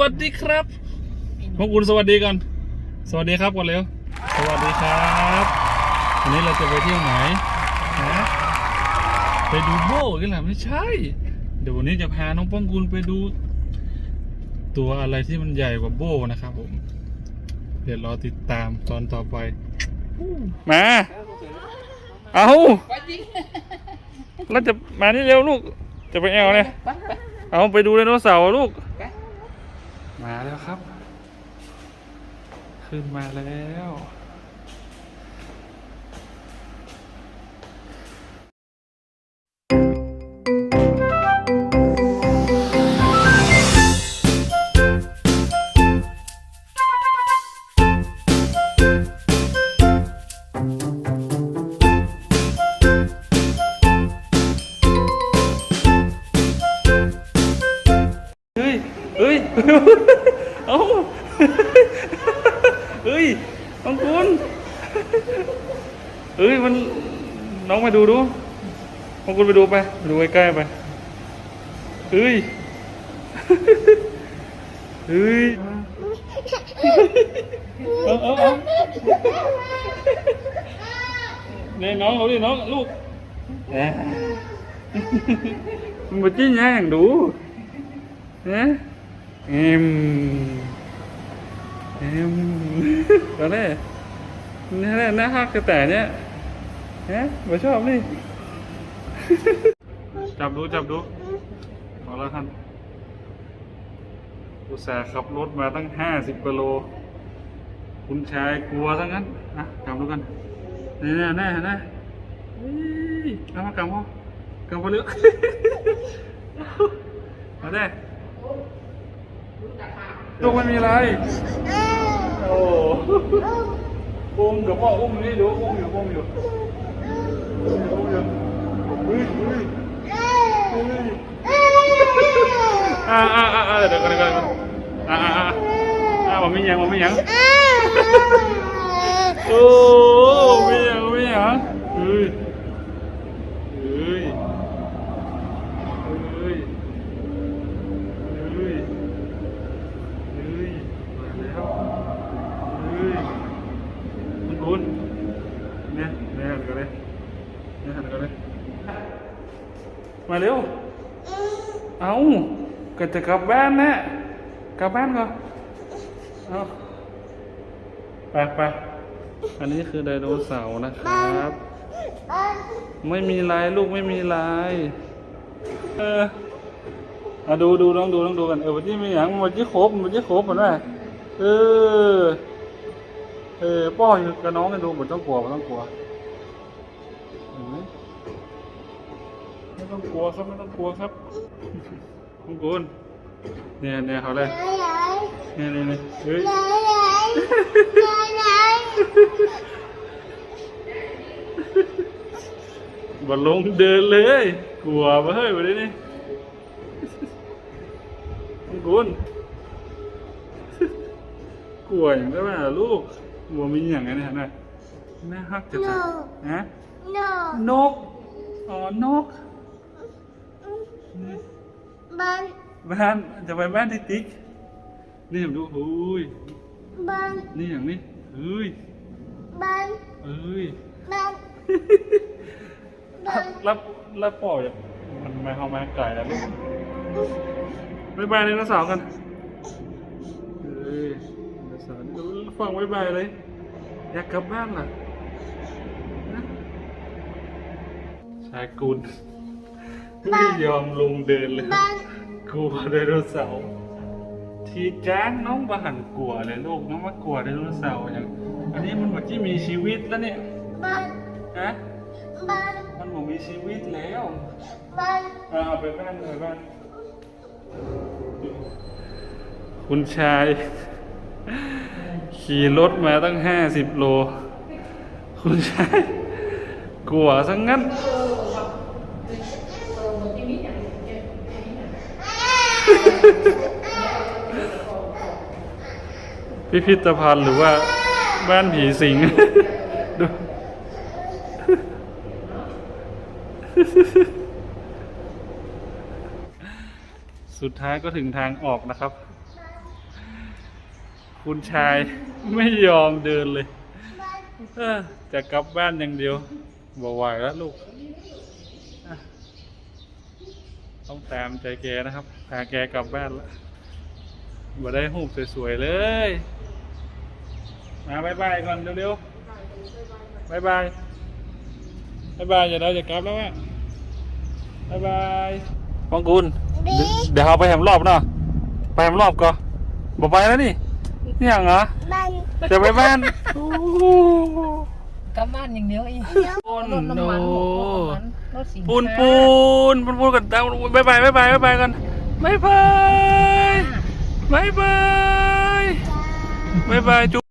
วัสดีครับพวกคุณสวัสดีกันสวัสดีครับก่อนเร็ว สวัสดีครับวันนี้เราจะไปเที่ยวไหนฮะไปดูโบกันเหรอไม่ใช่ เดี๋ยววันนี้จะพาน้องป้องกุลไปดู ตัวอะไรที่มันใหญ่กว่าโบนะครับผม เดี๋ยวรอติดตามตอนต่อไป มา เอาแล้วจะมานี่เร็วลูก จะไปแอลเนี่ยเอาไปดูไดโนเสาร์ลูก มาแล้วครับ ขึ้นมาแล้วเฮ้ยเฮ้ย เอ้าเฮ้ยน้องคุณเฮ้ยมันน้องมาดูดูน้องคุณไปดูไปดูใกล้ๆไปเฮ้ยเฮ้ยเอาเอาเอาเนี่ยน้องเอาดิน้องลูกแหมมันมาจี้ย่างดู Hả? Em Em Đó đây Nó nó nó hát cái tẻ nhá Hả? Bà chọn đi จับดูจับดูเอาละท่านอุตส่าห์ขับรถมาตั้งห้าสิบกิโล คุณชายกลัวทั้งนั้นอะกำดูกันนี่แน่แน่แน่เฮ้ยเอามากำพ่อกำพอเลือกมาได้ ลูกไม่มีอะไร โอ้อุ้มเดี๋ยวพ่ออุ้มนี่เดี๋ยวอุ้มอยู่อุ้มอยู่อุ้มอยู่เฮ้ยเฮ้ยเฮ้ยอ่าอ่าอ่าเดี๋ยวก่อนเดี๋ยวก่อนอ่าอ่าอ่าอ่ามันไม่ยังมันไม่ยังโอ้ไม่ยังไม่ยังเฮ้ยเฮ้ยเฮ้ยเฮ้ย เฮ้ยมาแล้วเฮ้ยคุณคุณ เนี่ยเนี่ยหันกันเลยเนี่ยหันกันเลยมาเร็ว เอาก็จะกลับบ้านนะกลับบ้านก่อนเอาไปไปอันนี้คือไดโนเสาร์นะครับ ไม่มีลายลูกไม่มีลายเอออะดูดูลองดูลองดูกันเออวันที่มีอย่างวันที่ครบวันที่ครบเหมือนว่าเออ เออป้ออยู่กับน้องกันดูเหมือนต้องกลัวไม่ต้องกลัวเห็นไหมไม่ต้องกลัวครับไม่ต้องกลัวครับคุณกุลเนี่ยเนี่ยเขาเลยเนี่ยเนี่ยเนี่ยเฮ้ยบอลลงเดินเลย กลัวปะเฮ้ยวันนี้นี่คุณกุลกลัวอย่างได้ไหมลูก กลัวมีอย่างไงเนี่ยนะน่าฮักจะตายฮะนก อ๋อ นก บ้านบ้านจะไปบ้านติ๊กติ๊ก นี่ผมดูเฮ้ยบ้านนี่อย่างนี้เฮ้ยบ้านเฮ้ยบ้านบ้านรับรับปล่อยมันมาเข้ามาไก่แล้วลูกบ๊ายบายเลยนะสาวกัน ฟังบ๊ายบายเลย อยากกลับบ้านล่ะนะชายกุลไม่ยอมลงเดินเลยบ้านกลัวไดโนเสาร์ทีจ้างน้องบาหันกลัวเลยลูกน้องมากลัวไดโนเสาร์อย่างอันนี้มันเหมือนที่มีชีวิตแล้วเนี่ยบ้านฮะบ้านมันเหมือนมีชีวิตแล้วบ้านอ่าเอาไปบ้านไปบ้านคุณชาย ขี่รถมาตั้งห้าสิบโล คุณชายกลัวซะงั้น พิพิธภัณฑ์หรือว่าบ้านผีสิงดูสุดท้ายก็ถึงทางออกนะครับ คุณชายไม่ยอมเดินเลยจะกลับบ้านอย่างเดียวบอกไหวแล้วลูก ต้องตามใจแกนะครับ พาแกกลับบ้านแล้วมาได้หูปสวยๆเลย มาบายบายก่อนเร็วๆบายบายบายบายอย่าเราจะกลับแล้วอะบายบายปองกุลเดี๋ยวเราไปแหมรอบเนาะ ไปแหมรอบก่อนบอกไปแล้วนี่ อย่างเหรอบันจะไปบ้านกลับบ้านอย่างเดียวเองปูนรถน้ำโนมันรถน้ำมันรถสินค้าปูนปูนปูนปูนกันตามบายบายบายบายบายบายกันบายบายบายบายบายบายจุ๊บ